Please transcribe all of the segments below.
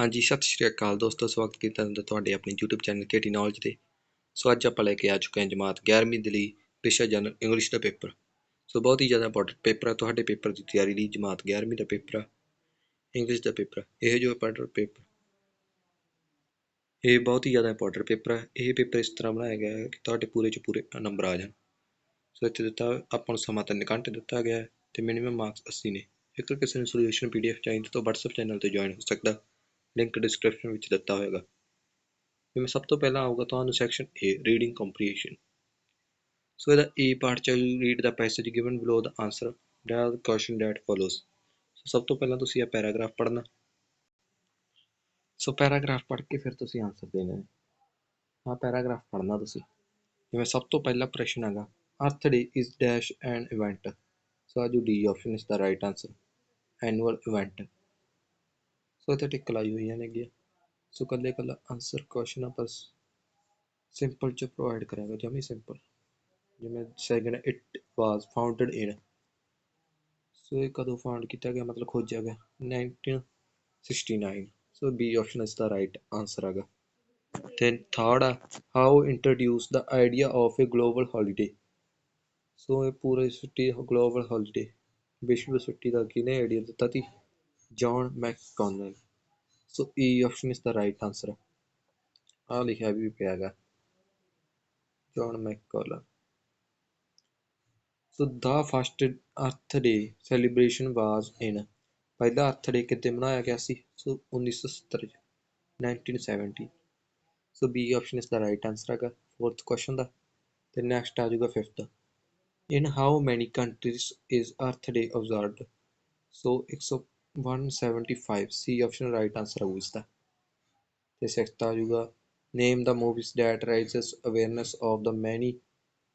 ਹਾਂਜੀ ਸਤਿ ਸ਼੍ਰੀ ਅਕਾਲ ਦੋਸਤੋ ਸਵਾਗਤ ਹੈ ਤੁਹਾਡਾ ਤੁਹਾਡੇ ਆਪਣੇ YouTube ਚੈਨਲ ਕੇਟੀ ਨੌਲੇਜ ਤੇ ਸੋ ਅੱਜ ਆਪਾਂ ਲੈ ਕੇ ਆ ਚੁੱਕੇ ਹਾਂ ਜਮਾਤ 11ਵੀਂ ਦੇ ਲਈ ਵਿਸ਼ਾ ਜਨਰਲ ਇੰਗਲਿਸ਼ ਦਾ ਪੇਪਰ ਸੋ ਬਹੁਤ ਹੀ ਜ਼ਿਆਦਾ ਇੰਪੋਰਟੈਂਟ ਪੇਪਰ ਹੈ ਤੁਹਾਡੇ ਪੇਪਰ ਦੀ ਤਿਆਰੀ ਲਈ ਜਮਾਤ 11ਵੀਂ ਦਾ ਪੇਪਰ ਇੰਗਲਿਸ਼ ਦਾ ਪੇਪਰ ਇਹ ਜੋ ਇੰਪੋਰਟੈਂਟ ਪੇਪਰ ਇਹ ਬਹੁਤ ਹੀ ਜ਼ਿਆਦਾ ਇੰਪੋਰਟੈਂਟ ਪੇਪਰ ਹੈ ਇਹ ਪੇਪਰ ਇਸ ਤਰ੍ਹਾਂ ਬਣਾਇਆ ਗਿਆ ਹੈ ਕਿ ਤੁਹਾਡੇ ਪੂਰੇ ਚ ਪੂਰੇ ਨੰਬਰ ਆ ਜਾਣ ਸੋ ਇੱਥੇ ਦਿੱਤਾ ਆਪਾਂ ਨੂੰ ਸਮਾਂ ਤਿੰਨ ਘੰਟੇ ਦਿੱਤਾ ਗਿਆ ਹੈ ਤੇ ਮਿਨੀਮਮ ਮਾਰਕਸ 80 ਨੇ ਜੇਕਰ ਕਿਸੇ ਨੂੰ ਸੋਲੂਸ਼ਨ ਪੀਡੀਐਫ ਚਾਹੀਦੀ ਤਾਂ WhatsApp ਚੈਨਲ ਤੇ ਜੁਆਇਨ ਹੋ ਸਕਦਾ ਲਿੰਕ ਡਿਸਕ੍ਰਿਪਸ਼ਨ ਵਿੱਚ ਦਿੱਤਾ ਹੋਏਗਾ ਜਿਵੇਂ ਸਭ ਤੋਂ ਪਹਿਲਾਂ ਆਊਗਾ ਤੁਹਾਨੂੰ section A reading comprehension so ਇਹਦਾ A ਪਾਰਟ ਚ you read the passage given below the answer the question that follows so ਸਭ ਤੋਂ ਪਹਿਲਾਂ ਤੁਸੀਂ ਇਹ ਪੈਰਾਗ੍ਰਾਫ ਪੜ੍ਹਨਾ ਸੋ ਪੈਰਾਗ੍ਰਾਫ ਪੜ੍ਹ ਕੇ ਫਿਰ ਤੁਸੀਂ ਆਨਸਰ ਦੇਣਾ ਹੈ ਆ ਪੈਰਾਗ੍ਰਾਫ ਪੜ੍ਹਨਾ ਤੁਸੀਂ ਜਿਵੇਂ ਸਭ ਤੋਂ ਪਹਿਲਾ ਪ੍ਰਸ਼ਨ ਹੈਗਾ Earth Day is dash and event so ਆ ਜੋ ਡੀ ਆਪਸ਼ਨ ਇਸ ਦਾ right answer annual event so ਇੱਥੇ ਟਿਕ ਲਾਈ ਹੋਈਆਂ ਗਿਆ ਸੋ ਕੱਲੇ ਕੱਲਾ ਆਨਸਰ ਕੁਐਸਚਨ ਆ ਬਸ ਸਿੰਪਲ ਚ ਪ੍ਰੋਵਾਈਡ ਕਰਾਂਗਾ ਜਮੀ ਸਿੰਪਲ ਜਿਵੇਂ second it was founded in so ਇਹ ਕਦੋਂ ਫਾਊਂਡ ਕੀਤਾ ਗਿਆ ਮਤਲਬ ਖੋਜਿਆ ਗਿਆ 1969 ਸੋ ਬੀ ਆਪਸ਼ਨ ਇਸ ਦਾ ਰਾਈਟ ਆਨਸਰ ਆਗਾ ਤੇ ਥਰਡ ਆ how introduce the idea of a global holiday so ਇਹ ਪੂਰੀ ਛੁੱਟੀ ਗਲੋਬਲ ਹੌਲੀਡੇ ਵਿਸ਼ਵ ਛੁੱਟੀ ਦਾ ਕਿਨੇ ਆਈਡੀਆ ਦਿੱਤਾ ਸੀ ਜੌਨ ਮੈਕਕੋਨਲ ਸੋ ਈ ਆਪਸ਼ਨ ਇਸ ਦਾ ਰਾਈਟ ਆਨਸਰ ਆ ਲਿਖਿਆ ਵੀ ਪਿਆ ਹੈਗਾ ਜੌਨ ਮੈਕਕੋਨਲ ਸੋ ਦਾ ਫਸਟ ਅਰਥ ਡੇ ਸੈਲੀਬ੍ਰੇਸ਼ਨ ਵਾਸ ਇਨ ਪਹਿਲਾ ਅਰਥ ਡੇ ਕਿਤੇ ਮਨਾਇਆ ਗਿਆ ਸੀ ਸੋ 1970 1970 ਸੋ ਬੀ ਆਪਸ਼ਨ ਇਸ ਦਾ ਰਾਈਟ ਆਨਸਰ ਹੈਗਾ ਫੋਰਥ ਕੁਐਸਚਨ ਦਾ ਤੇ ਨੈਕਸਟ ਆ ਜਾਊਗਾ fifth in how many countries is Earth Day observed so 100 175 C option right answer ਹੋ ਇਸ ਦਾ ਤੇ ਸਿਕਸਥ ਆ ਜਾਊਗਾ name the movies that raises awareness of the many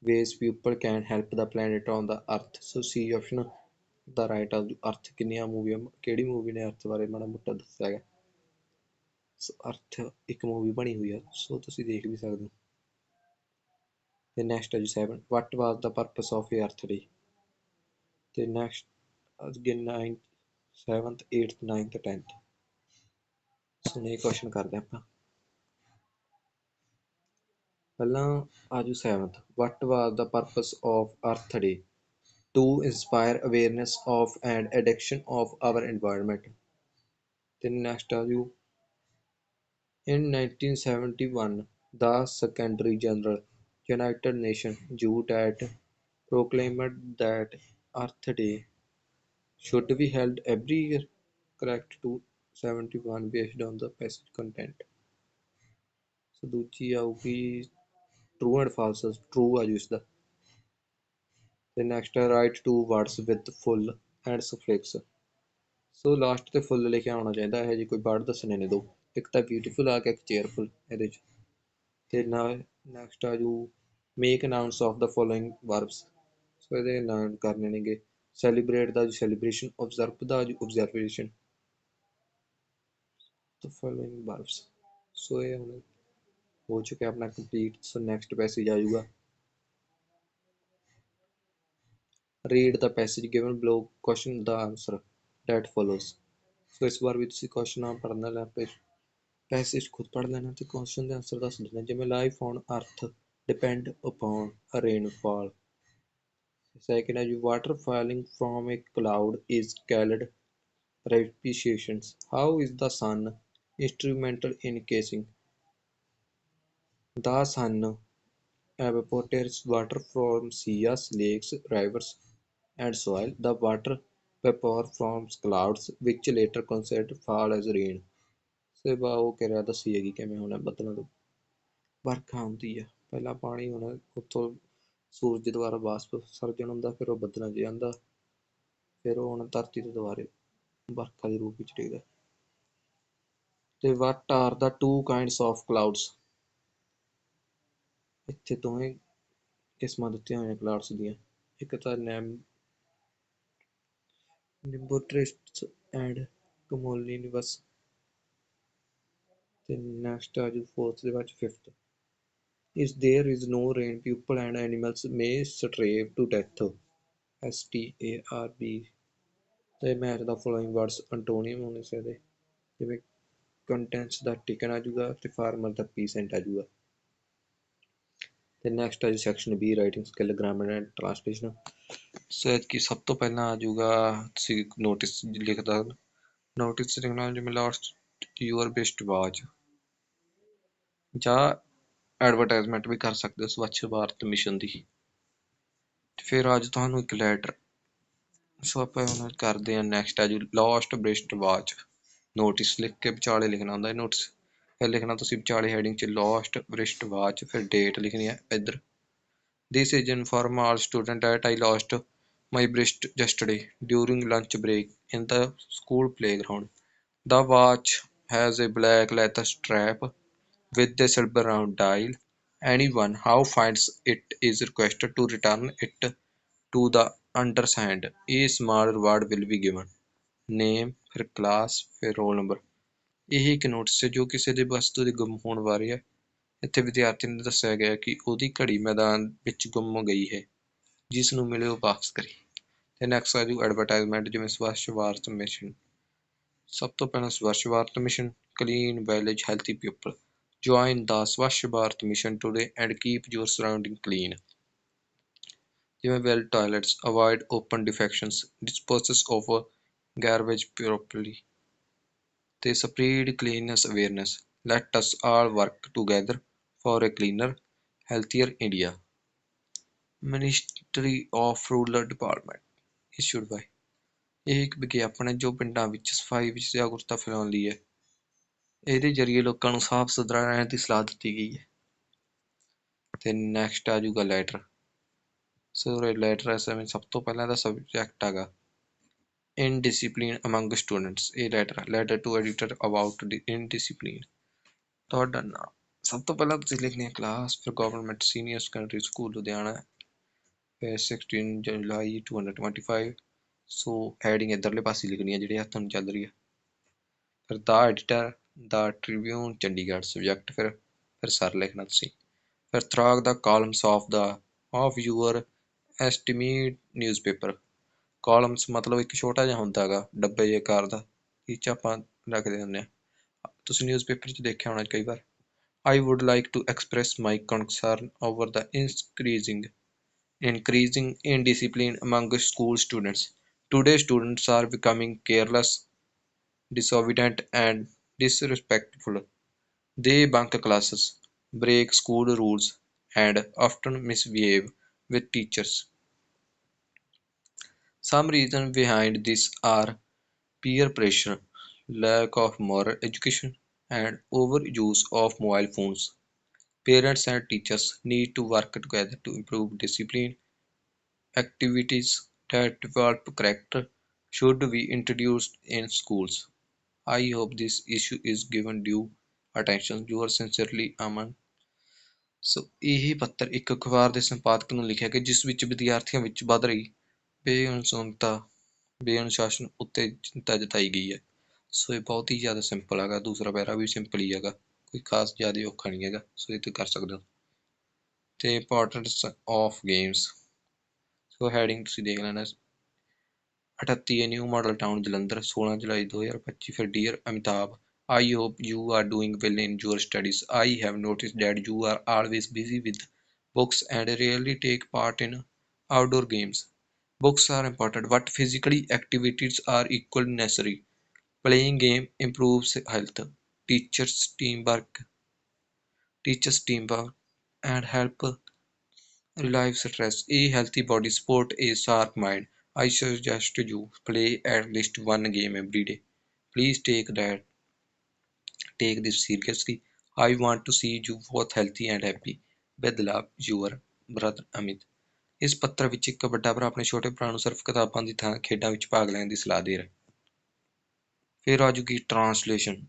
ways people can help the planet on the Earth so C option the right ਅਰਥ ਕਿੰਨੀਆਂ ਮੂਵੀਆਂ ਕਿਹੜੀ ਮੂਵੀ ਨੇ ਅਰਥ ਬਾਰੇ ਮਾੜਾ ਮੋਟਾ ਦੱਸਿਆ ਹੈ ਸੋ ਅਰਥ ਇੱਕ ਮੂਵੀ ਬਣੀ ਹੋਈ ਆ ਸੋ ਤੁਸੀਂ ਦੇਖ ਵੀ ਸਕਦੇ ਹੋ ਤੇ ਨੈਕਸਟ ਹੈ ਜੀ 7 what was the purpose of Earth Day ਤੇ next again 9 7th 8th 9th 10th ਸੋ ਨੇ ਕੁਐਸਚਨ ਕਰਦੇ ਆਪਾਂ ਪਹਿਲਾਂ ਆਜੂ 7th what was the purpose of Earth Day to inspire awareness of and addiction of our environment ਤੇ next ਆਜੂ in 1971 the secondary general United Nation ਜੂਟ ਐਟ proclaimed that Earth Day should be held every year, correct to 71 based on the passage content. ਸੋ ਦੂਜੀ ਆਊਗੀ true and false true ਆ ਜੀ ਇਸਦਾ ਤੇ ਨੈਕਸਟ ਹੈ write two words with full and suffix so last ਤੇ ਫੁੱਲ ਲਿਖਿਆ ਹੋਣਾ ਚਾਹੀਦਾ ਹੈ ਜੀ ਕੋਈ ਵਰਡ ਦੱਸਣੇ ਨੇ ਦੋ ਇੱਕ ਤਾਂ ਬਿਊਟੀਫੁਲ ਆ ਗਿਆ ਇੱਕ ਚੇਅਰਫੁਲ ਇਹਦੇ ਚ ਤੇ ਨਾ ਨੈਕਸਟ ਆ ਜੂ make nouns of the following verbs so ਇਹਦੇ ਨਾਮ ਕਰਨੇ ਨੇਗੇ celebrate the celebration, observe the observation. The following verbs. So ये हमने हो चुका है अपना complete. So next passage आएगा. Read the passage given below. Question the answer that follows. So इस बार भी तुसी question आप पढ़ना है फिर passage खुद पढ़ लेना तो question का answer दस देना. जिਵੇਂ life on earth depend upon rainfall. Second is water falling from a cloud is called precipitation. How is the sun instrumental in casing The sun evaporates water from seas, lakes, rivers, and soil. The water vapor forms clouds, which later concentrate fall as rain. ਸੇਵਾ ਉਹ ਕਹਿ ਰਿਹਾ ਦੱਸੀ ਹੈਗੀ ਕਿਵੇਂ ਹੋਣਾ ਬੱਦਲਾਂ ਤੋਂ ਵਰਖਾ ਹੁੰਦੀ ਆ ਪਹਿਲਾਂ ਪਾਣੀ ਹੋਣਾ ਉੱਥੋਂ ਸੂਰਜ ਦੁਆਰਾ ਵਾਸਪ ਸਰਜਨ ਹੁੰਦਾ ਫਿਰ ਉਹ ਬੱਦਲਾਂ 'ਚ ਜਾਂਦਾ ਫਿਰ ਉਹ ਹੁਣ ਧਰਤੀ ਤੇ ਦੁਬਾਰੇ ਵਰਖਾ ਦੇ ਰੂਪ ਵਿੱਚ ਡਿੱਗਦਾ ਤੇ what are the two kinds of clouds ਇੱਥੇ ਦੋਵੇਂ ਕਿਸਮਾਂ ਦਿੱਤੀਆਂ ਹੋਈਆਂ ਕਲਾਉਡਸ ਦੀਆਂ ਇੱਕ ਤਾਂ ਨੈਮ ਨਿੰਬੋਟ੍ਰਿਸਟਸ ਐਂਡ ਕਮੋਲੀਨਿਵਸ ਤੇ ਨੈਕਸਟ ਆ ਜੂ ਫੋਰਥ ਦੇ ਵਿੱਚ fifth If there is no rain, people and animals may starve to death. s t a r STARB ਤੇ match the following words antonym ਹੋਣੇ ਚਾਹੀਦੇ ਜਿਵੇਂ ਕੰਟੈਂਟਸ ਦਾ ਟਿਕਣ ਆ ਜਾਊਗਾ ਤੇ ਫਾਰਮਰ ਦਾ ਪੀਸੈਂਟ ਆ ਜਾਊਗਾ ਤੇ ਨੈਕਸਟ ਆ ਜੀ section B writing skill grammar and translation ਸਹਿਜ ਕਿ ਸਭ ਤੋਂ ਪਹਿਲਾਂ ਆ ਜਾਊਗਾ ਤੁਸੀਂ ਨੋਟਿਸ ਲਿਖਦਾ ਨੋਟਿਸ ਲਿਖਣਾ ਜਿਵੇਂ ਲਾਸਟ ਯੂਅਰ ਬੈਸਟ ਵਾਚ ਜਾਂ ਐਡਵਰਟਾਈਜ਼ਮੈਂਟ ਵੀ ਕਰ ਸਕਦੇ ਹੋ ਸਵੱਛ ਭਾਰਤ ਮਿਸ਼ਨ ਦੀ ਫਿਰ ਅੱਜ ਤੁਹਾਨੂੰ ਇੱਕ ਲੈਟਰ ਸੋ ਆਪਾਂ ਹੁਣ ਕਰਦੇ ਹਾਂ ਨੈਕਸਟ ਆ ਜੀ ਲਾਸਟ ਬ੍ਰਿਸਟ ਵਾਚ ਨੋਟਿਸ ਲਿਖ ਕੇ ਵਿਚਾਲੇ ਲਿਖਣਾ ਹੁੰਦਾ ਹੈ ਨੋਟਿਸ ਫਿਰ ਲਿਖਣਾ ਤੁਸੀਂ ਵਿਚਾਲੇ ਹੈਡਿੰਗ 'ਚ ਲਾਸਟ ਬ੍ਰਿਸਟ ਵਾਚ ਫਿਰ ਡੇਟ ਲਿਖਣੀ ਹੈ ਇੱਧਰ is in inform all student that I lost my wrist yesterday during lunch break in the school playground the watch has a black leather strap With the dial anyone how finds it is requested to return it to the undersigned. A small reward will be given. Name, fir class, fir roll number. ਇਹ ਇੱਕ notice ਹੈ ਜੋ ਕਿਸੇ ਦੇ ਵਸਤੂ ਦੇ ਗੁੰਮ ਹੋਣ ਬਾਰੇ ਹੈ ਇੱਥੇ ਵਿਦਿਆਰਥੀ ਨੂੰ ਦੱਸਿਆ ਗਿਆ ਕਿ ਉਹਦੀ ਘੜੀ ਮੈਦਾਨ ਵਿੱਚ ਗੁੰਮ ਗਈ ਹੈ ਜਿਸ ਨੂੰ ਮਿਲੇ ਉਹ ਵਾਪਸ ਕਰੇ ਤੇ ਨੈਕਸਟ ਆ ਜੂ ਐਡਵਰਟਾਈਜ਼ਮੈਂਟ ਜਿਵੇਂ ਸਵੱਛ ਵਾਰਤ ਮਿਸ਼ਨ ਸਭ ਤੋਂ ਪਹਿਲਾਂ Swachh Bharat mission clean village healthy people Join the Swachh Bharat mission today and keep your surrounding clean. ਜਿਵੇਂ well toilets, avoid open defections, disposes of garbage properly. ਤੇ spread cleanliness awareness. Let us all work together for a cleaner, healthier India. Ministry of Rural Department issued by ਇਹ ਇੱਕ ਵਿਗਿਆਪਨ ਹੈ ਜੋ ਪਿੰਡਾਂ ਵਿੱਚ ਸਫਾਈ ਵਿੱਚ ਜਾਗਰੂਕਤਾ ਫੈਲਾਉਣ ਲਈ ਹੈ ਇਹਦੇ ਜਰੀਏ ਲੋਕਾਂ ਨੂੰ ਸਾਫ਼ ਸੁਥਰਾ ਰਹਿਣ ਦੀ ਸਲਾਹ ਦਿੱਤੀ ਗਈ ਹੈ ਤੇ ਨੈਕਸਟ ਆ ਜੂਗਾ letter so letter S M ਸਭ ਤੋਂ ਪਹਿਲਾਂ the subject indiscipline among students ਇਹ letter letter to editor about discipline ਤੁਹਾਡਾ ਨਾਮ ਸਭ ਤੋਂ ਪਹਿਲਾਂ ਤੁਸੀਂ ਲਿਖਣੀ ਹੈ ਕਲਾਸ ਫਿਰ government senior secondary school Ludhiana ਫਿਰ 16 ਜੁਲਾਈ 2025 ਸੋ ਐਡਿੰਗ ਇਧਰਲੇ ਪਾਸੇ ਲਿਖਣੀ ਹੈ ਹੱਥ ਨੂੰ ਚੱਲ ਰਹੀ ਹੈ ਫਿਰ the editor the Tribune Chandigarh subject ਫਿਰ ਫਿਰ ਸਰ ਲਿਖਣਾ ਤੁਸੀਂ ਫਿਰ through the columns of the of your esteemed newspaper columns ਮਤਲਬ ਇੱਕ ਛੋਟਾ ਜਿਹਾ ਹੁੰਦਾ ਹੈਗਾ ਡੱਬੇ ਜੇ ਕਾਰ ਦਾ ਇਹ ਚ ਆਪਾਂ ਰੱਖਦੇ ਹੁੰਦੇ ਆ ਤੁਸੀਂ ਨਿਊਜ਼ਪੇਪਰ 'ਚ ਦੇਖਿਆ ਹੋਣਾ ਕਈ ਵਾਰ I would like to express my concern over the increasing increasing indiscipline among school students today students are becoming careless disobedient, and disrespectful. They bunk classes, break school rules, and often misbehave with teachers. Some reasons behind this are peer pressure, lack of moral education, and overuse of mobile phones. Parents and teachers need to work together to improve discipline. Activities that develop character should be introduced in schools. I hope this issue is given due attention. Yours sincerely, Aman. So ਇਹ ਪੱਤਰ ਇੱਕ ਅਖਬਾਰ ਦੇ ਸੰਪਾਦਕ ਨੂੰ ਲਿਖਿਆ ਗਿਆ ਜਿਸ ਵਿੱਚ ਵਿਦਿਆਰਥੀਆਂ ਵਿੱਚ ਵੱਧ ਰਹੀ ਬੇਅਨੁਸ਼ਾਸਨਤਾ ਬੇਅਨੁਸ਼ਾਸਨ ਉੱਤੇ ਚਿੰਤਾ ਜਤਾਈ ਗਈ ਹੈ ਸੋ ਇਹ ਬਹੁਤ ਹੀ ਜ਼ਿਆਦਾ ਸਿੰਪਲ ਹੈਗਾ ਦੂਸਰਾ ਪੈਰਾ ਵੀ ਸਿੰਪਲ ਹੀ ਹੈਗਾ ਕੋਈ ਖਾਸ ਜ਼ਿਆਦਾ ਔਖਾ ਨਹੀਂ ਹੈਗਾ ਸੋ ਇਹ ਤੇ ਕਰ ਸਕਦੇ ਹੋ ਤੇ importance of games so heading ਤੁਸੀਂ ਦੇਖ ਲੈਣਾ ਅਠੱਤੀ A new model town Jalandhar 16 July 2025 ਫਿਰ dear Amitabh I hope you are doing well in your studies. I have noticed that you are always busy with books and rarely take part in outdoor games. Books are important, but physically activities are equally necessary. Playing game improves health, Teachers' teamwork, teamwork, and help relieve stress. A healthy body support a sharp mind. I suggest you play at least one game every day. Please take that take this seriously. I want to see you both healthy and happy. With love, your brother Amit. ਇਸ ਪੱਤਰ ਵਿੱਚ ਇੱਕ ਵੱਡਾ ਭਰਾ ਆਪਣੇ ਛੋਟੇ ਭਰਾ ਨੂੰ ਸਿਰਫ ਕਿਤਾਬਾਂ ਦੀ ਥਾਂ ਖੇਡਾਂ ਵਿੱਚ ਭਾਗ ਲੈਣ ਦੀ ਸਲਾਹ ਦੇ ਰਿਹਾ ਫਿਰ ਆ ਜੂਗੀ translation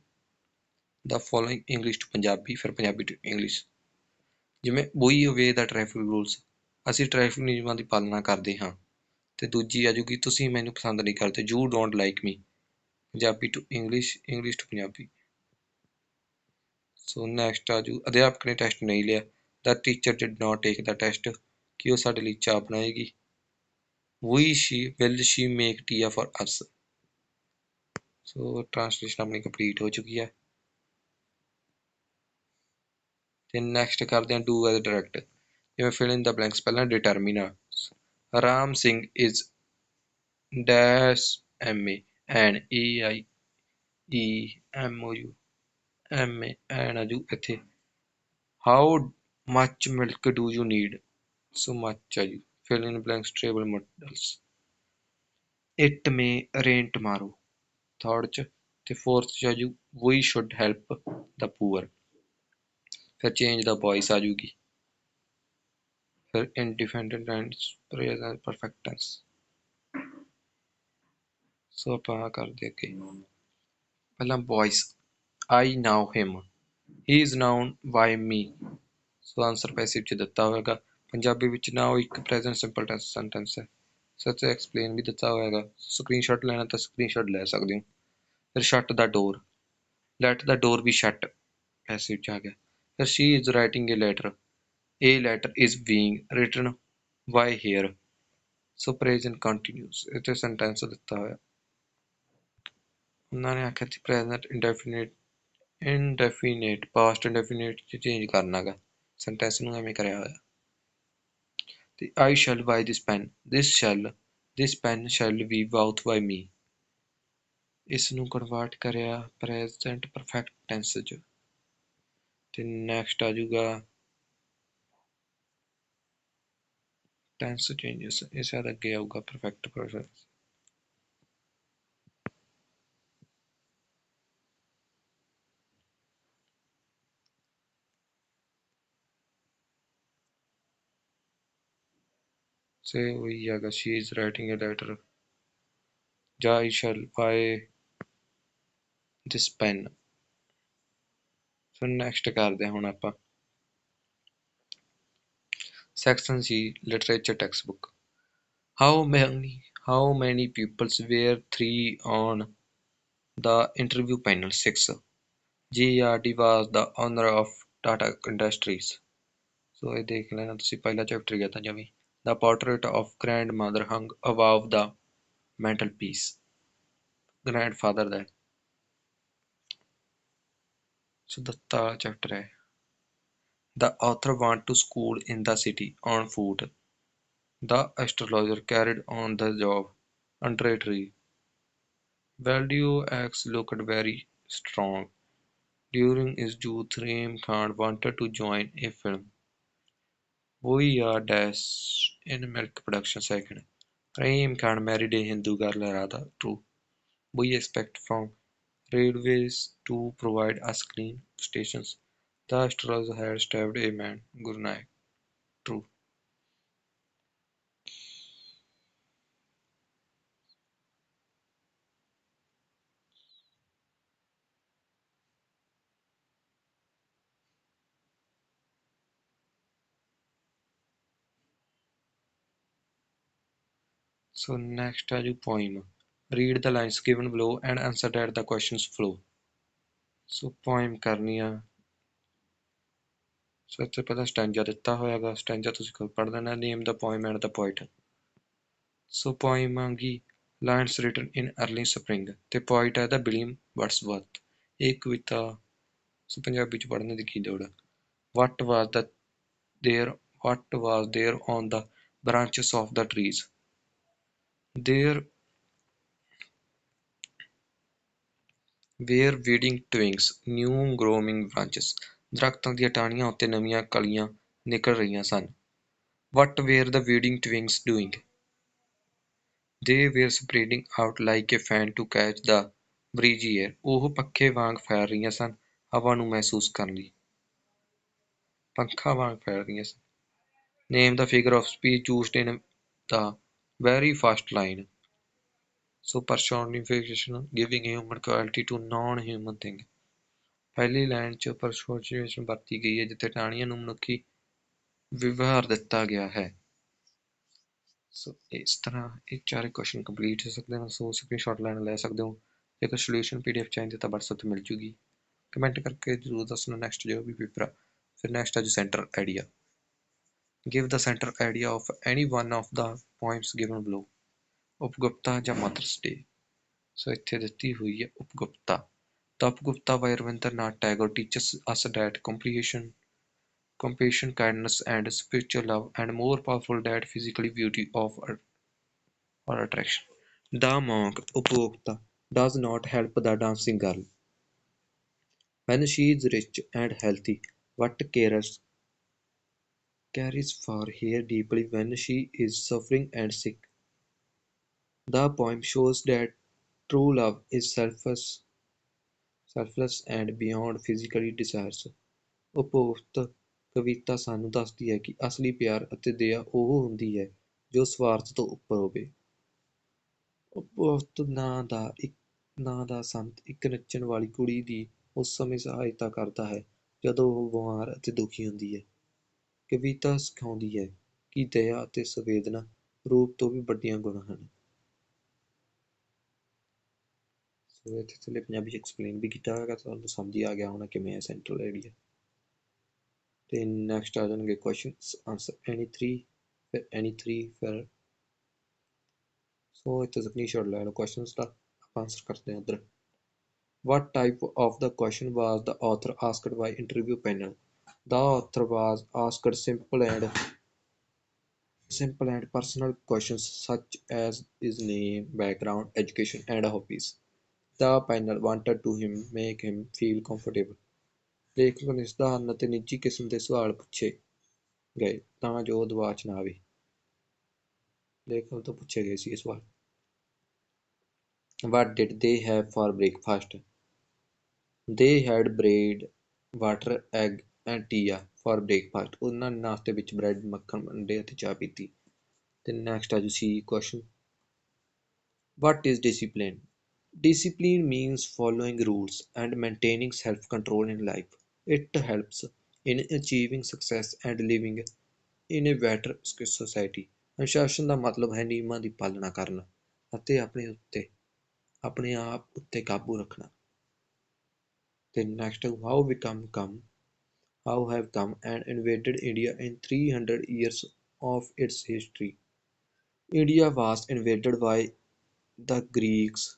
The following English to Punjabi ਫਿਰ ਪੰਜਾਬੀ to English. ਜਿਵੇਂ ਬੋਈ ਅਵੇ ਦਾ ਟ੍ਰੈਫਿਕ ਰੂਲਸ ਅਸੀਂ ਟ੍ਰੈਫਿਕ ਨਿਯਮਾਂ ਦੀ ਪਾਲਣਾ ਕਰਦੇ ਹਾਂ ਤੇ ਦੂਜੀ ਆ ਜੂਗੀ ਤੁਸੀਂ ਮੈਨੂੰ ਪਸੰਦ ਨਹੀਂ ਕਰਦੇ you don't like me Punjabi to English English to Punjabi so next ਆ ਜੂ ਅਧਿਆਪਕ ਨੇ ਟੈਸਟ ਨਹੀਂ ਲਿਆ ਦਾ teacher did not take the test ਕਿ ਉਹ ਸਾਡੇ ਲਈ ਚਾਹ ਬਣਾਏਗੀ ਵੀ she will she make tea for us so translation ਆਪਣੀ ਕੰਪਲੀਟ ਹੋ ਚੁੱਕੀ ਹੈ ਤੇ ਨੈਕਸਟ ਕਰਦੇ ਹਾਂ ਡੂ ਐਜ਼ ਡਾਇਰੈਕਟ ਜਿਵੇਂ ਫਿਲ ਇਨ ਦਾ ਬਲੈਂਕਸ ਪਹਿਲਾਂ determiner Ram Singh is dash MA and E Aimou Ma and Aju ਇੱਥੇ how much milk do you need so much you fill in blanks table models it may rain tomorrow third ch ਤੇ fourth ਚ Aju we should help the poor ਫਿਰ change the voice ਆ her independence and prayer perfections ਸੋ ਆਪਾਂ ਆ ਕਰਦੇ ਅੱਗੇ ਪਹਿਲਾਂ voice I know him he is known by me so answer passive ਚ ਦਿੱਤਾ ਹੋਵੇਗਾ ਪੰਜਾਬੀ ਵਿੱਚ ਨਾਓ ਇੱਕ ਪ੍ਰੈਜ਼ੈਂਟ ਸਿੰਪਲ ਟੈਂਸ ਸੈਂਟੈਂਸ ਹੈ ਸੱਚ ਐਕਸਪਲੇਨ ਵੀ ਦਿੱਤਾ ਹੋਵੇਗਾ ਸਕਰੀਨਸ਼ਾਟ ਲੈਣਾ ਤਾਂ ਸਕਰੀਨਸ਼ਾਟ ਲੈ ਸਕਦੇ ਹੋ ਫਿਰ shut the door let the door ਵੀ ਸ਼ਟ ਪੈਸਿਵ ਚ ਆ ਗਿਆ ਫਿਰ she is writing a letter A letter is being written. Why here? So present continuous ਇੱਥੇ ਸੈਂਟੈਂਸ ਦਿੱਤਾ ਹੋਇਆ ਉਹਨਾਂ ਨੇ ਆਖਿਆ ਸੀ present indefinite indefinite past indefinite ਚ ਚੇਂਜ ਕਰਨਾਗਾ ਸੈਂਟੈਂਸ ਨੂੰ ਐਵੇਂ ਕਰਿਆ ਹੋਇਆ ਤੇ I shall buy this pen this shall this pen shall be bought by me ਇਸ ਨੂੰ ਕਨਵਰਟ ਕਰਿਆ ਪ੍ਰੈਜ਼ੈਂਟ ਪਰਫੈਕਟ ਟੈਂਸ ਚ ਤੇ ਨੈਕਸਟ ਆ ਜਾਊਗਾ ਟੈਂਸ ਚੇਂਜਸ ਇਹ ਸ਼ਾਇਦ ਅੱਗੇ ਆਊਗਾ ਪਰਫੈਕਟ ਪ੍ਰੈਜ਼ੈਂਟ ਸੇ ਉਹ ਹੀ ਆਗਾ she is writing a letter ਜਾਂ I shall buy this pen so next ਕਰਦੇ ਹੁਣ ਆਪਾਂ Section C Literature textbook. How many how many pupils were three on the interview panel? Six. JRD was the owner of Tata Industries. So ਇਹ ਦੇਖ ਲੈਣਾ ਤੁਸੀਂ ਪਹਿਲਾ chapter ਗਿਆ ਤਾਂ ਜਮੀ The Portrait of Grandmother hung above the mantelpiece. Grandfather ਦਾ so ਦਤਾ ਚੈਪਟਰ ਹੈ The author went to school in the city on foot. The astrologer carried on the job under a tree. Valdeox looked very strong. During his youth, Reem Khan wanted to join a film. We are dash in milk production second. Reem Khan married a Hindu girl Radha too. We expect from railways to provide us clean stations the astrologer had stabbed a man, Guru Nanak (true). So next I do poem. Read the lines given below and answer that the questions flow. So poem करनी ਸੋ ਇੱਥੇ ਪਹਿਲਾਂ stanza ਦਿੱਤਾ ਹੋਇਆਗਾ stanza ਤੁਸੀਂ ਕੋਈ ਪੜ੍ਹ ਲੈਣਾ name the poem and the poet so poem ਆਂਗੀ lines written in early spring ਤੇ ਪੋਇਟ ਹੈ ਦਾ ਬਿਲੀਅਮ ਵਰਡਸਵਰਥ ਇਹ ਕਵਿਤਾ ਸੋ ਪੰਜਾਬੀ ਚ ਪੜ੍ਹਨ ਦੀ ਕੀ ਲੋੜ what was the there what was there on the branches of the trees there were budding twigs new growing branches ਦਰੱਖਤਾਂ ਦੀਆਂ ਟਾਹਣੀਆਂ ਉੱਤੇ ਨਵੀਆਂ ਕਲੀਆਂ ਨਿਕਲ ਰਹੀਆਂ ਸਨ। What were the wedding twins doing? They were spreading out like a fan to catch the breezy air. ਉਹ ਪੱਖੇ ਵਾਂਗ ਫੈਲ ਰਹੀਆਂ ਸਨ ਹਵਾ ਨੂੰ ਮਹਿਸੂਸ ਕਰਨ ਲਈ। ਪੰਖਾਂ ਵਾਂਗ ਫੈਲ ਰਹੀਆਂ ਸਨ। Name the figure of speech used in the very first line. So personification giving human quality to non-human thing. ਪਹਿਲੀ ਲਾਈਨ ਚ ਪਰਸੋਚੁਏਸ਼ਨ ਵਰਤੀ ਗਈ ਹੈ ਜਿੱਥੇ ਟਾਹਣੀਆਂ ਨੂੰ ਮਨੁੱਖੀ ਵਿਵਹਾਰ ਦਿੱਤਾ ਗਿਆ ਹੈ ਸੋ ਇਸ ਤਰ੍ਹਾਂ ਇਹ ਚਾਰੇ ਕੁਐਸਚਨ ਕੰਪਲੀਟ ਹੋ ਸਕਦੇ ਹਨ ਸੋ ਸਕਰੀਨਸ਼ਾਟ ਲੈਣ ਲੈ ਸਕਦੇ ਹੋ ਜੇ ਕੋਈ ਸੋਲੂਸ਼ਨ ਪੀਡੀਐਫ ਚਾਹੀਦੀ ਤਾਂ WhatsApp ਤੇ ਮਿਲ ਜੂਗੀ ਕਮੈਂਟ ਕਰਕੇ ਜ਼ਰੂਰ ਦੱਸਣਾ ਨੈਕਸਟ ਜੋ ਵੀ ਪੇਪਰ ਫਿਰ ਨੈਕਸਟ ਆ ਜੋ central idea give the central idea of any one of the points given below Upagupta ਜਾਂ ਮਦਰਸ ਡੇ ਸੋ ਇੱਥੇ ਦਿੱਤੀ ਹੋਈ ਹੈ Upagupta Tapgupta Viravaindranath Tagore teaches us that compassion, kindness and spiritual love are more powerful than physical beauty or attraction. The monk Upokta does not help the dancing girl. When she is rich and healthy, what cares cares for her deeply when she is suffering and sick. The poem shows that true love is selfless selfless and beyond physically desires ਉਪਰੋਕਤ ਕਵਿਤਾ ਸਾਨੂੰ ਦੱਸਦੀ ਹੈ ਕਿ ਅਸਲੀ ਪਿਆਰ ਅਤੇ ਦਇਆ ਉਹ ਹੁੰਦੀ ਹੈ ਜੋ ਸਵਾਰਥ ਤੋਂ ਉੱਪਰ ਹੋਵੇ ਉਪਰੋਕਤ ਨਾਂ ਦਾ ਇੱਕ ਨਾਂ ਦਾ ਸੰਤ ਇੱਕ ਨੱਚਣ ਵਾਲੀ ਕੁੜੀ ਦੀ ਉਸ ਸਮੇਂ ਸਹਾਇਤਾ ਕਰਦਾ ਹੈ ਜਦੋਂ ਉਹ ਬਿਮਾਰ ਅਤੇ ਦੁਖੀ ਹੁੰਦੀ ਹੈ ਕਵਿਤਾ ਸਿਖਾਉਂਦੀ ਹੈ ਕਿ ਦਇਆ ਅਤੇ ਸੰਵੇਦਨਾ ਰੂਪ ਤੋਂ ਵੀ ਵੱਡੀਆਂ ਗੁਣ ਹਨ ਸੋ ਤੇ ਲਈ ਪੰਜਾਬੀ ਚ ਐਕਸਪਲੇਨ ਵੀ ਕੀਤਾ ਹੋਇਆ ਤਾਂ ਤੁਹਾਨੂੰ ਸਮਝ ਆ ਗਿਆ ਹੋਣਾ ਕਿਵੇਂ ਹੈ ਸੈਂਟਰਲ ਏਰੀਆ ਤੇ ਨੈਕਸਟ ਆ ਜਾਣਗੇ ਕੁਐਸਚਨਸ ਆਨਸਰ ਐਨੀ 3 ਫਿਰ ਐਨੀ 3 ਫਿਰ ਸੋ ਇਸ ਤੋਂ ਆਪਣੀ ਸ਼ਾਰਟ ਲਾਈਨ ਕੁਐਸਚਨਸ ਦਾ ਆਨਸਰ ਕਰਦੇ ਹਾਂ other what type of the question was the author asked by interview panel the author was asked simple and simple and personal questions such as is name background education and hobbies The panel wanted to him make him feel comfortable. ਲੇਖਕ ਨੂੰ ਇਸ ਦਾ ਹੱਲ ਅਤੇ ਨਿੱਜੀ ਕਿਸਮ ਦੇ ਸਵਾਲ ਪੁੱਛੇ ਗਏ ਤਾਂ ਜੋ ਦਬਾਅ 'ਚ ਨਾ ਆਵੇ ਲੇਖਕ ਤੋਂ ਪੁੱਛੇ ਗਏ ਸੀ ਇਹ ਸਵਾਲ what did they have for breakfast? They had bread, water, egg and tea for breakfast. ਉਹਨਾਂ ਨੇ ਨਾਸ਼ਤੇ ਵਿੱਚ ਬ੍ਰੈਡ, ਮੱਖਣ, ਅੰਡੇ ਅਤੇ ਚਾਹ ਪੀਤੀ। ਤੇ ਨੈਕਸਟ ਆ ਜੀ C question What is discipline? Discipline means following rules and maintaining self control in life. It helps in achieving success and living in a better society. ਅਨੁਸ਼ਾਸਨ ਦਾ ਮਤਲਬ ਹੈ ਨਿਯਮਾਂ ਦੀ ਪਾਲਣਾ ਕਰਨਾ ਅਤੇ ਆਪਣੇ ਉੱਤੇ ਆਪਣੇ ਆਪ ਉੱਤੇ ਕਾਬੂ ਰੱਖਣਾ ਤੇ next how become come how have come and invaded India in 300 years of its history India was invaded by the Greeks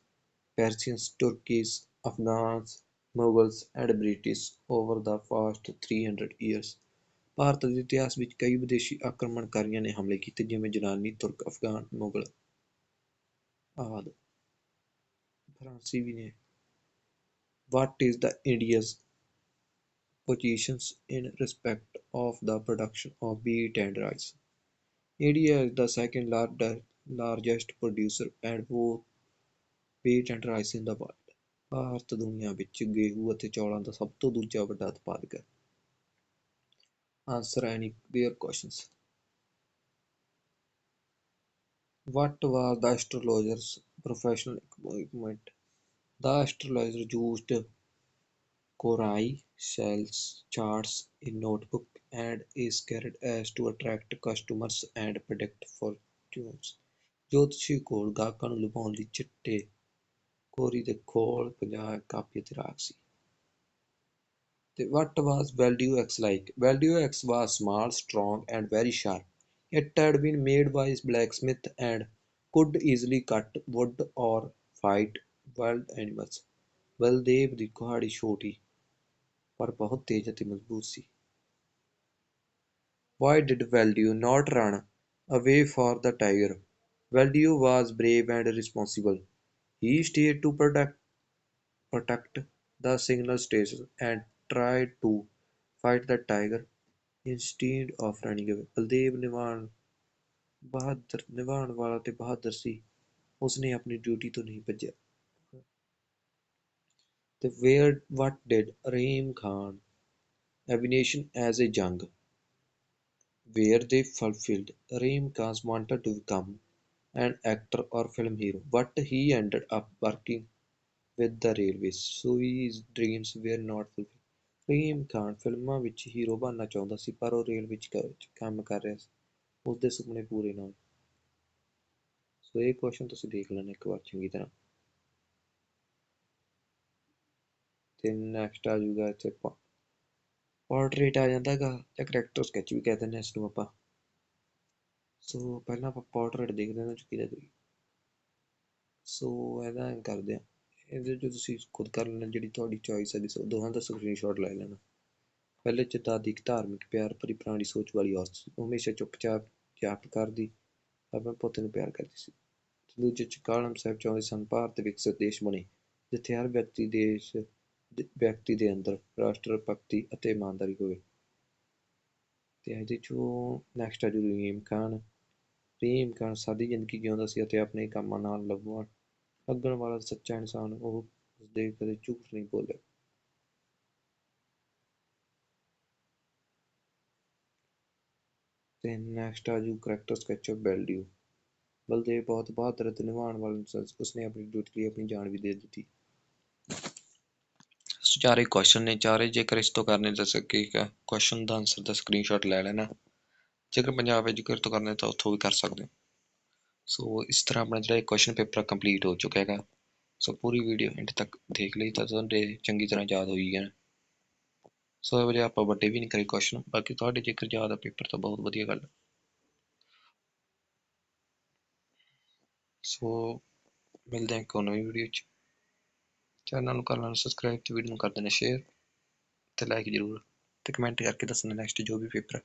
Persians, Turkeys, Afghans, Mughals, and British over the past 300 years. Bharat ਦੇ ਇਤਿਹਾਸ ਵਿੱਚ ਕਈ ਵਿਦੇਸ਼ੀ ਆਕਰਮਣਕਾਰੀਆਂ ਨੇ ਹਮਲੇ ਕੀਤੇ ਜਿਵੇਂ ਜਨਾਨੀ ਤੁਰਕ, ਅਫਗਾਨ, ਮੁਗਲ ਆਦ ਫਰਾਂਸੀ ਵੀ ਨੇ what is the India's positions in respect of the production of wheat and rice India is the second largest producer and fourth wheat and rice in the world Bharat ਦੁਨੀਆ ਵਿੱਚ ਗੇਹੂ ਅਤੇ ਚੌਲਾਂ ਦਾ ਸਭ ਤੋਂ ਦੂਜਾ ਵੱਡਾ ਉਤਪਾਦਕ ਹੈ answer any clear questions what were the astrologers professional equipment the astrologer used cowrie shells charts in notebook and is carried as to attract customers and predict fortunes ਜੋਤਸ਼ੀ ਕੋਲ ਗਾਹਕਾਂ ਨੂੰ ਲੁਭਾਉਣ ਲਈ ਚਿੱਟੇ ਕੋਰੀ ਦੇ ਕੋਲ 50 ਕਾਪੀ ਤੇ ਰਾਖ ਸੀ ਤੇ what was value axe like value axe was small strong and very sharp it had been made by is blacksmith and could easily cut wood or fight wild animals Baldev ਦੀ ਕੁਹਾੜੀ ਛੋਟੀ ਪਰ ਬਹੁਤ ਤੇਜ਼ ਅਤੇ ਮਜ਼ਬੂਤ ਸੀ why did value not run away for the tiger value was brave and responsible he stayed to protect protect the signal station and try to fight the tiger instead of running away baldev nivan bahadur nivan wala te bahadur si usne apni duty to nahi bhajya the where what did rahim khan abnation as a jung where they fulfilled rahim khan wanted to become an actor or film hero, but he ended up working with the railways, so his dreams were not fulfilled. Karim Khan ਫਿਲਮਾਂ ਵਿੱਚ hero ਬਣਨਾ ਚਾਹੁੰਦਾ ਸੀ ਪਰ ਉਹ rail ਵਿੱਚ ਕੰਮ ਕਰ ਰਿਹਾ ਸੀ ਉਸ ਸੁਪਨੇ ਪੂਰੇ ਨਾ ਹੋਏ ਸੋ ਇਹ ਕੁਐਸਚਨ ਤੁਸੀਂ ਦੇਖ ਲੈਣਾ ਇੱਕ ਵਾਰ ਚੰਗੀ ਤਰ੍ਹਾਂ ਤੇ ਨੈਕਸਟ ਆ ਜੂਗਾ ਇੱਥੇ ਪੋਰਟਰੇਟ ਆ ਜਾਂਦਾਗਾ ਜਾਂ ਕੈਰੈਕਟਰ ਸਕੈਚ ਵੀ ਕਹਿ ਦਿੰਦੇ ਇਸ ਨੂੰ ਆਪਾਂ ਸੋ ਪਹਿਲਾਂ ਆਪਾਂ ਪੋਰਟਰੇਟ ਦੇਖਦੇ ਹਾਂ ਚੁੱਕੀ ਦਾ ਤੁਸੀਂ ਸੋ ਇਹਦਾ ਐਂ ਕਰਦੇ ਆ ਇਹਦੇ ਜੋ ਤੁਸੀਂ ਖੁਦ ਕਰ ਲੈਣਾ ਜਿਹੜੀ ਤੁਹਾਡੀ ਚੋਇਸ ਹੈ ਸੋ ਦੋਹਾਂ ਦਾ ਸਕਰੀਨਸ਼ਾਟ ਲੈ ਲੈਣਾ ਪਹਿਲੇ ਚਿੱਤਾ ਦੀ ਧਾਰਮਿਕ ਪਿਆਰ ਭਰੀ ਪ੍ਰਾਣੀ ਸੋਚ ਵਾਲੀ ਔਰਤ ਹਮੇਸ਼ਾ ਚੁੱਪਚਾਪ ਜਾਪ ਕਰਦੀ ਆਪਣੇ ਪੁੱਤ ਨੂੰ ਪਿਆਰ ਕਰਦੀ ਸੀ ਦੂਜੇ ਚ ਕਾਲਮ ਸਾਹਿਬ ਚਾਹੁੰਦੇ ਸਨ ਭਾਰਤ ਵਿਕਸਿਤ ਦੇਸ਼ ਬਣੇ ਜਿੱਥੇ ਹਰ ਵਿਅਕਤੀ ਦੇਸ਼ ਵਿਅਕਤੀ ਦੇ ਅੰਦਰ ਰਾਸ਼ਟਰ ਭਗਤੀ ਅਤੇ ਇਮਾਨਦਾਰੀ ਹੋਵੇ ਤੇ ਇਹਦੇ ਚੋਂ ਨੈਕਸਟ ਆ ਜੁਰੀਮ ਕਾਨ ਪ੍ਰੇਮ ਕਰਨ ਸਾਦੀ ਜ਼ਿੰਦਗੀ ਜਿਉਂਦਾ ਸੀ ਅਤੇ ਆਪਣੇ ਕੰਮਾਂ ਨਾਲ ਲੱਭਵਾਨ ਲੱਗਣ ਵਾਲਾ ਸੱਚਾ ਇਨਸਾਨ ਉਹ ਦੇ ਕਦੇ ਝੂਠ ਨਹੀਂ ਬੋਲੇ ਤੇ ਨੈਕਸਟ ਆ ਜੂ character sketch of Baldev Baldev ਬਹੁਤ ਬਹਾਦਰ ਅਤੇ ਨਿਭਾਉਣ ਵਾਲਾ ਇਨਸਾਨ ਉਸਨੇ ਆਪਣੀ ਡਿਊਟੀ ਲਈ ਆਪਣੀ ਜਾਨ ਵੀ ਦੇ ਦਿੱਤੀ ਚਾਰੇ ਕੁਐਸਚਨ ਨੇ ਚਾਰੇ ਜੇਕਰ ਇਸ ਤੋਂ ਕਰਨੇ ਸਕੀ ਕਾ ਕੁਐਸਚਨ ਦਾ ਆਨਸਰ ਦਾ ਸਕਰੀਨਸ਼ਾਟ ਲੈ ਲੈਣਾ ਜੇਕਰ ਪੰਜਾਬ ਵਿੱਚ ਤੋਂ ਕਰਨੇ ਤਾਂ ਉੱਥੋਂ ਵੀ ਕਰ ਸਕਦੇ ਹੋ ਸੋ ਇਸ ਤਰ੍ਹਾਂ ਆਪਣਾ ਜਿਹੜਾ ਕੁਐਸਚਨ ਪੇਪਰ ਕੰਪਲੀਟ ਹੋ ਚੁੱਕਾ ਹੈਗਾ ਸੋ ਪੂਰੀ ਵੀਡੀਓ ਐਂਡ ਤੱਕ ਦੇਖ ਲਈ ਤਾਂ ਤੁਹਾਨੂੰ ਚੰਗੀ ਤਰ੍ਹਾਂ ਯਾਦ ਹੋਈ ਗਿਆ ਸੋ ਇਹ ਵਜੇ ਆਪਾਂ ਵੱਡੇ ਵੀ ਨਹੀਂ ਕਰੇ ਕੁਐਸਚਨ ਬਾਕੀ ਤੁਹਾਡੇ ਜੇਕਰ ਯਾਦ ਆ ਪੇਪਰ ਤਾਂ ਬਹੁਤ ਵਧੀਆ ਗੱਲ ਸੋ ਮਿਲਦੇ ਹਾਂ ਕੋਈ ਨਵੀਂ ਵੀਡੀਓ 'ਚ ਚੈਨਲ ਨੂੰ ਕਰ ਲੈਣਾ ਸਬਸਕ੍ਰਾਈਬ ਤੇ ਵੀਡੀਓ ਨੂੰ ਕਰ ਦੇਣਾ ਸ਼ੇਅਰ ਤੇ ਲਾਈਕ ਜ਼ਰੂਰ ਤੇ ਕਮੈਂਟ ਕਰਕੇ ਦੱਸਣਾ ਨੈਕਸਟ ਜੋ ਵੀ ਪੇਪਰ